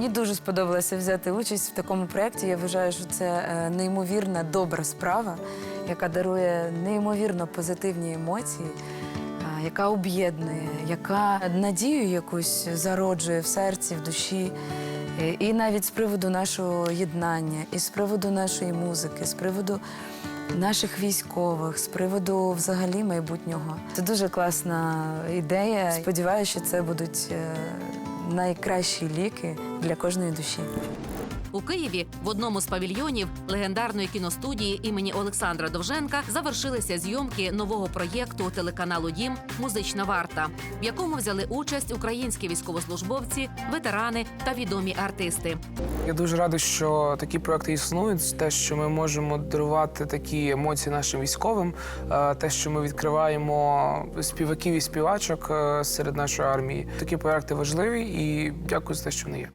Мені дуже сподобалося взяти участь в такому проєкті. Я вважаю, що це е, неймовірна добра справа, яка дарує неймовірно позитивні емоції, е, яка об'єднує, яка надію якусь зароджує в серці, в душі. Е, І навіть з приводу нашого єднання, і з приводу нашої музики, з приводу наших військових, з приводу взагалі майбутнього. Це дуже класна ідея. Сподіваюся, що це будуть найкращі ліки для кожної душі. У Києві в одному з павільйонів легендарної кіностудії імені Олександра Довженка завершилися зйомки нового проєкту телеканалу Дім Музична варта, в якому взяли участь українські військовослужбовці, ветерани та відомі артисти. Я дуже радий, що такі проекти існують. Те, що ми можемо дарувати такі емоції нашим військовим, е, те, що ми відкриваємо співаків і співачок е, серед нашої армії. Такі проекти важливі і дякую за те, що вони є.